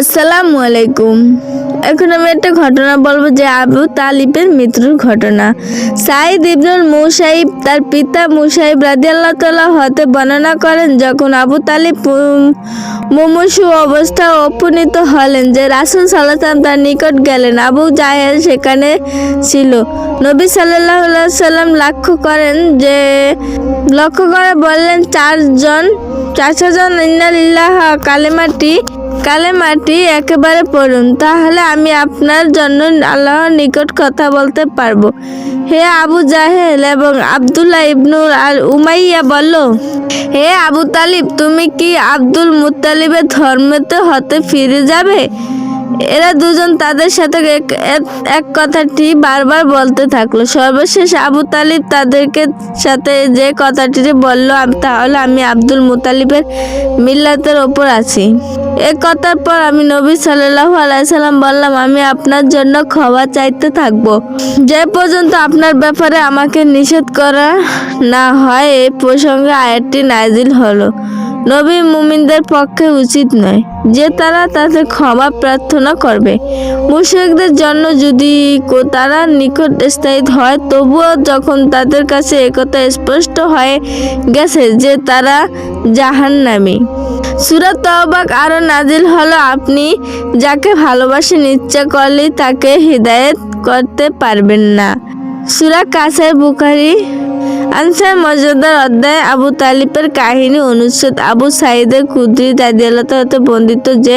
আসসালামু আলাইকুম। এখন আমি একটা ঘটনা বলব যে আবু তালিবের মৃত্যুর ঘটনা। সাইদ ইবনুল মুসাইব তার পিতা মুসাইব রাদিয়াল্লাহ তাআলা হতে বর্ণনা করেন, যখন আবু তালিব মুমূর্ষু অবস্থা উপনীত হলেন যে রাসুল সাল্লাহ তার নিকট গেলেন। আবু জাহেল সেখানে ছিল। নবী সাল্লাহ সাল্লাম লক্ষ্য করেন যে, লক্ষ্য করে বললেন, চারজন চারজন ইন্নালিল্লাহ কালেমাটি কালেমাটি একেবারে পড়ুন, তাহলে আমি আপনার জন্য আল্লাহর নিকট কথা বলতে পারব। হে আবু জাহেল এবং আবদুল্লাহ ইবনুল আর উমাইয়া বলল, হে আবু তালিব, তুমি কি আব্দুল মুতালিবের ধর্মেতে হতে ফিরে যাবে? এরা দুজন তাদের সাথে এক কথাটি বারবার বলতে থাকল। সর্বশেষ আবু তালিব তাদেরকে সাথে যে কথাটি বলল তাহলে আমি আব্দুল মুতালিবের মিল্লাতের ওপর আছি। এ কথার পর আমি নবী সাল্লাহ আলাইসাল্লাম বললাম, আমি আপনার জন্য ক্ষমা চাইতে থাকব। যে পর্যন্ত আপনার ব্যাপারে আমাকে নিষেধ করা না হয় এই প্রসঙ্গে আয়াতটি নাজিল হলো। নবী মুমিনদের পক্ষে উচিত নয় যে তারা তাদের ক্ষমা প্রার্থনা করবে। মুশরিকদের জন্য যদি তারা নিকট স্থায়ী হয়, তবুও যখন তাদের কাছে একথা স্পষ্ট হয়ে গেছে যে তারা জাহান্নামী। সুরাত তওবাক আরও নাজিল হলো, আপনি যাকে ভালোবাসেন, ইচ্ছা করলেই তাকে হৃদায়ত করতে পারবেন না। সুরা কাসের বুখারি আনসার মর্যাদার অধ্যায় আবু তালিবের কাহিনী অনুচ্ছেদ আবু সাইদের কুদ্রি দাদিয়ালতে বর্ণিত যে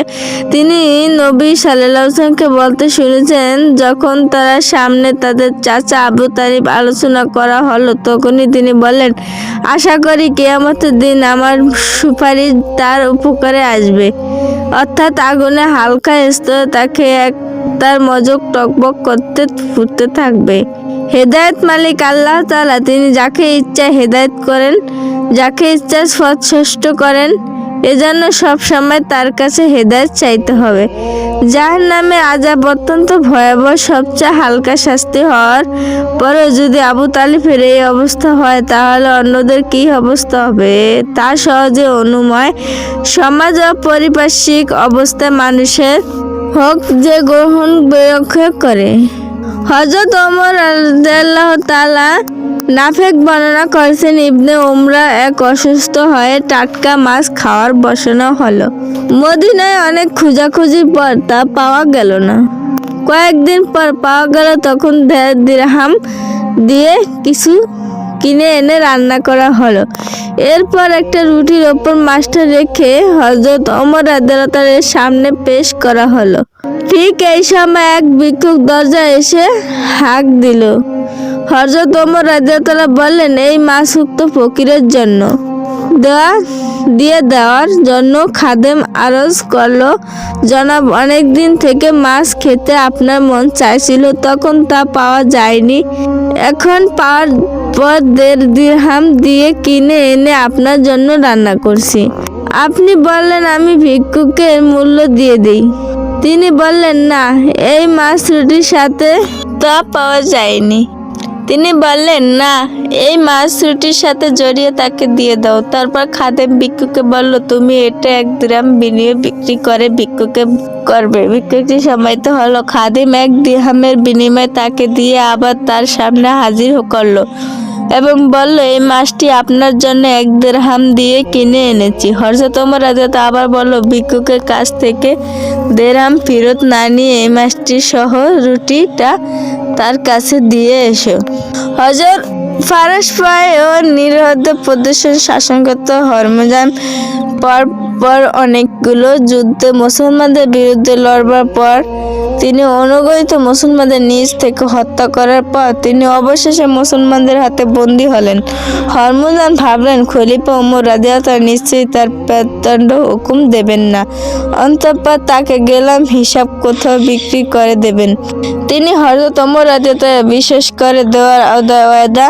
তিনি নবী সাল্লামকে বলতে শুনেছেন, যখন তারা সামনে তাদের চাচা আবু তালিব আলোচনা করা হলো, তখনই তিনি বলেন আশা করি কেয়ামতের দিন আমার সুপারিশ তার উপকারে আসবে। অর্থাৎ আগুনে হালকা স্তরে তাকে এক তার মজক টকবক করতে, ফুটতে থাকবে। হেদায়েত মালিক আল্লাহ তালা তিনি যাকে ইচ্ছা হেদায়েত করেন, যাকে ইচ্ছা সৎসষ্ট করেন, এজন্য সবসময় তার কাছে হেদায়েত চাইতে হবে। যার নামে আজাব অত্যন্ত ভয়াবহ, সবচেয়ে হালকা শাস্তি হওয়ার পরেও যদি আবু তালিফের এই অবস্থা হয়, তাহলে অন্যদের কি অবস্থা হবে? তা সহজে অনুময়, সমাজ ও পারিপার্শ্বিক অবস্থায় মানুষের হোক যে গ্রহণ বিরক্ষা করে। হজরত ওমর আল্লাহ তালা নাফেক বর্ণনা করেছেন, ইবনে ওমরা এক অসুস্থ হয়ে টাটকা মাছ খাওয়ার বসানো হলো। মদিনায় অনেক খোঁজাখুঁজির পর তা পাওয়া গেল না। কয়েকদিন পর পাওয়া গেল তখন দেড় দিরহাম দিয়ে কিছু কিনে এনে রান্না করা হলো। এরপর একটা রুটির ওপর মাছটা রেখে হজরত অমর আদালতের সামনে পেশ করা হলো। ঠিক এই সময় এক ভিক্ষুক দরজা এসে হাঁক দিল। হজরত অমর রাজাতলা বললেন, এই মাছ উক্ত ফকিরের জন্য। দেওয়া, দিয়ে দেওয়ার জন্য খাদেম আরজ করল। জনাব, অনেক দিন থেকে মাছ খেতে আপনার মন চাইছিল, তখন তা পাওয়া যায়নি। এখন পাওয়ার পর দেড় দিরহাম দিয়ে কিনে এনে আপনার জন্য রান্না করছি। আপনি বললেন, আমি ভিক্ষুকের মূল্য দিয়ে দিই। তিনি বললেন, না, এই মাছ রুটির সাথে তা পাওয়া যায়নি। তিনি বললেন, না, এই মাছ রুটির সাথে জড়িয়ে তাকে দিয়ে দাও। তারপর খাদেম ভিক্ষুকে বলল, তুমি এটা এক দিরাম বিনিয়োগ বিক্রি করে ভিক্ষুকে করবে। ভিক্ষুকটি সময়িত হলো। খাদিম এক দিহামের বিনিময়ে তাকে দিয়ে আবার তার সামনে হাজির করল। এবং বলল, এই মাছটি আপনার জন্য এক দেড়হাম দিয়ে কিনে এনেছি। হরজত ওমর রাজাত আবার বলল, ভিক্ষুকের কাছ থেকে দেড়হাম ফেরত না নিয়ে এই মাছটি সহ রুটিটা তার কাছে দিয়ে এসো। হজর ফারাস পায় ও নিরহদ প্রদর্শন শাসনগত হরমজান পর পর অনেকগুলো যুদ্ধে মুসলমানদের বিরুদ্ধে লড়বার পর তিনি অনুগঠিত মুসলমানদের নিজ থেকে হত্যা করার পর তিনি অবশেষে মুসলমানদের হাতে বন্দী হলেন। হরমুজান ভাবলেন, খলিফা উমর রাজিয়াতার নিশ্চয়ই তার প্রচণ্ড হুকুম দেবেন না। অন্তঃপর তাকে গেলাম, হিসাব কোথাও বিক্রি করে দেবেন। তিনি হরজত ওমর রাজিয়াতা বিশেষ করে দেওয়ার ওয়াদা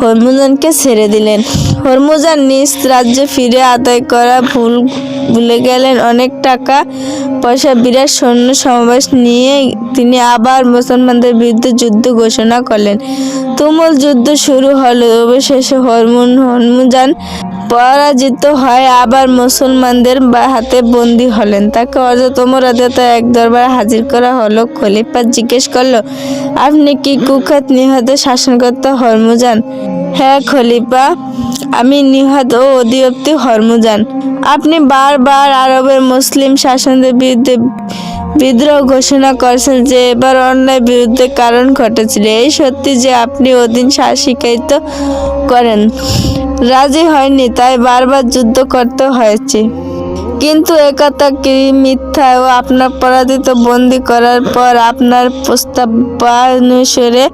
হরমুজানকে ছেড়ে দিলেন। হরমুজান নিজ রাজ্যে ফিরে আদায় করা ভুল ভুলে গেলেন। অনেক টাকা পয়সা বিরাট সৈন্য সমাবেশ নিয়ে তিনি আবার মুসলমানদের বিরুদ্ধে যুদ্ধ ঘোষণা করলেন। তুমুল যুদ্ধ শুরু হলো, অবশেষে হরমুন, হরমুজান পরাজিত হয় আবার মুসলমানদের হাতে বন্দী হলেন। তাকে অর্ধতম রাজাতে এক দরবারে হাজির করা হলো। খলিফা জিজ্ঞেস করল, আপনি কি কুখ্যাত নিহত শাসনকর্তা হরমুজান? হ্যাঁ খলিফা, আমি নিহত ও অধিপতি হরমুজান। আপনি বারবার আরবের মুসলিম শাসনদের বিরুদ্ধে বিদ্রোহ ঘোষণা করেছেন যে এবার অন্যায় বিরুদ্ধে কারণ ঘটেছিল। এই সত্যি যে আপনি ওদিন শাসিকায়িত করেন, রাজি হয়নি, তাই বারবার যুদ্ধ করতে হয়েছে। কিন্তু একথা কি মিথ্যা ও আপনার পরাজিত বন্দি করার পর আপনার প্রস্তাব অনুসারে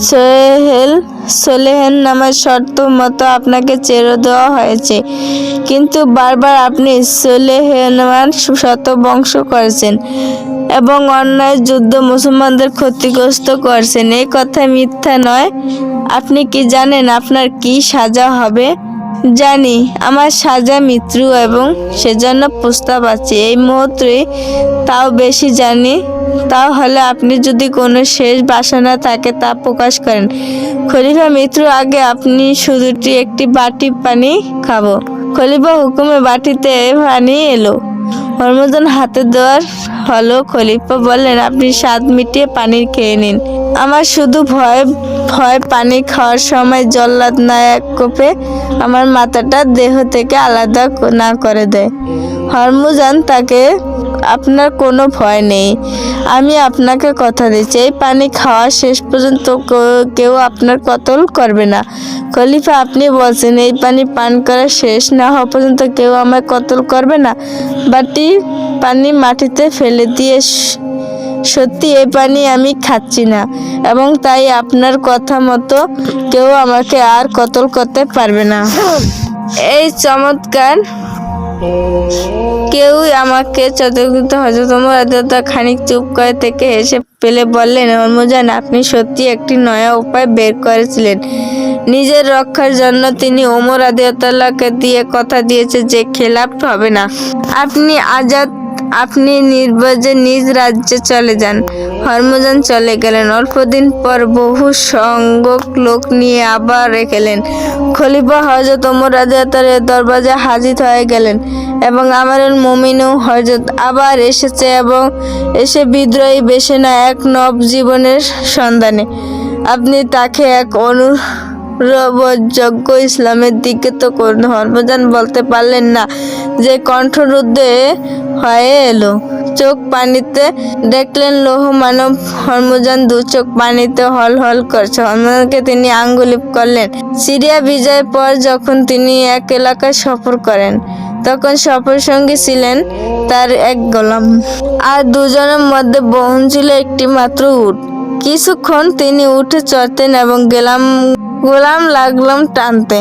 সোহেল সোলেহেন নামের শর্ত মতো আপনাকে চেরো দেওয়া হয়েছে। কিন্তু বারবার আপনি সোলেহেনার শত বংশ করেছেন এবং অন্যায় যুদ্ধ মুসলমানদের ক্ষতিগ্রস্ত করছেন। এই কথা মিথ্যা নয়। আপনি কি জানেন আপনার কি সাজা হবে? জানি, আমার সাজা মৃত্যু এবং সেজন্য প্রস্তাব আছে। এই মুহূর্তে তাও বেশি জানি। তাহলে আপনি যদি কোনো শেষ বাসনা থাকে তা প্রকাশ করেন। খলিফা মৃত্যুর আগে আপনি শুধুটি একটি বাটি পানি খাব। খলিফা হুকুমে বাটিতে পানি এলো। হরমোজন হাতে দেওয়ার হলো খলিফা বললেন, আপনি স্বাদ মিটিয়ে পানি খেয়ে নিন। আমার শুধু ভয় ভয় পানি খাওয়ার সময় জল্লাদ না, এক কোপে আমার মাথাটা দেহ থেকে আলাদা না করে দেয়। হরমুজান তাকে আপনার কোনো ভয় নেই। আমি আপনাকে কথা দিচ্ছি। এই পানি খাওয়া শেষ পর্যন্ত কেউ আপনার কতল করবে না। খলিফা, আপনি বলছেন এই পানি পান করা শেষ না হওয়া পর্যন্ত কেউ আমায় কতল করবে না। বাটি পানি মাটিতে ফেলে দিয়ে সত্যি এই পানি আমি খাচ্ছি না এবং তাই আপনার কথা মতো কেউ আমাকে আর কতল করতে পারবে না। এই চমৎকার কেউই আমাকে চতুর্থ হজতম রাজা খানিক চুপ করে থেকে এসে পেলে বললেন হরমুজান আপনি সত্যি একটি নয়া উপায় বের করেছিলেন। নিজের রক্ষার জন্য তিনি ওমর আদিয়তাল্লাহকে দিয়ে কথা দিয়েছে যে খেলাপ হবে না। আপনি আজাদ আপনি নির্বাজে নিজ রাজ্যে চলে যান। হরমুজান চলে গেলেন। অল্পদিন পর বহু সংখ্যক লোক নিয়ে আবার রেখেলেন খলিফা হজরত ওমর রাজাতারের দরবাজে হাজির হয়ে গেলেন এবং আমার মমিনু হজরত আবার এসেছে এবং এসে বিদ্রোহী বেশে না, এক নব জীবনের সন্ধানে। আপনি তাকে এক অনু রবযোগ্য ইসলামের দিকে তো কোন বলতে পারলেন না। যে কণ্ঠরুদ্ধে হয়ে এলো, চোখ পানিতে দেখলেন লৌহ মানব হরমজান দু চোখ পানিতে হল হল করছে। হরমজানকে তিনি আঙ্গুলিপ করলেন। সিরিয়া বিজয়ের পর যখন তিনি এক এলাকায় সফর করেন, তখন সফর সঙ্গী ছিলেন তার এক গোলাম। আর দুজনের মধ্যে বহন ছিল একটি মাত্র উট। কিছুক্ষণ তিনি উঠে চড়তেন এবং গেলাম গোলাম লাগলাম টানতে।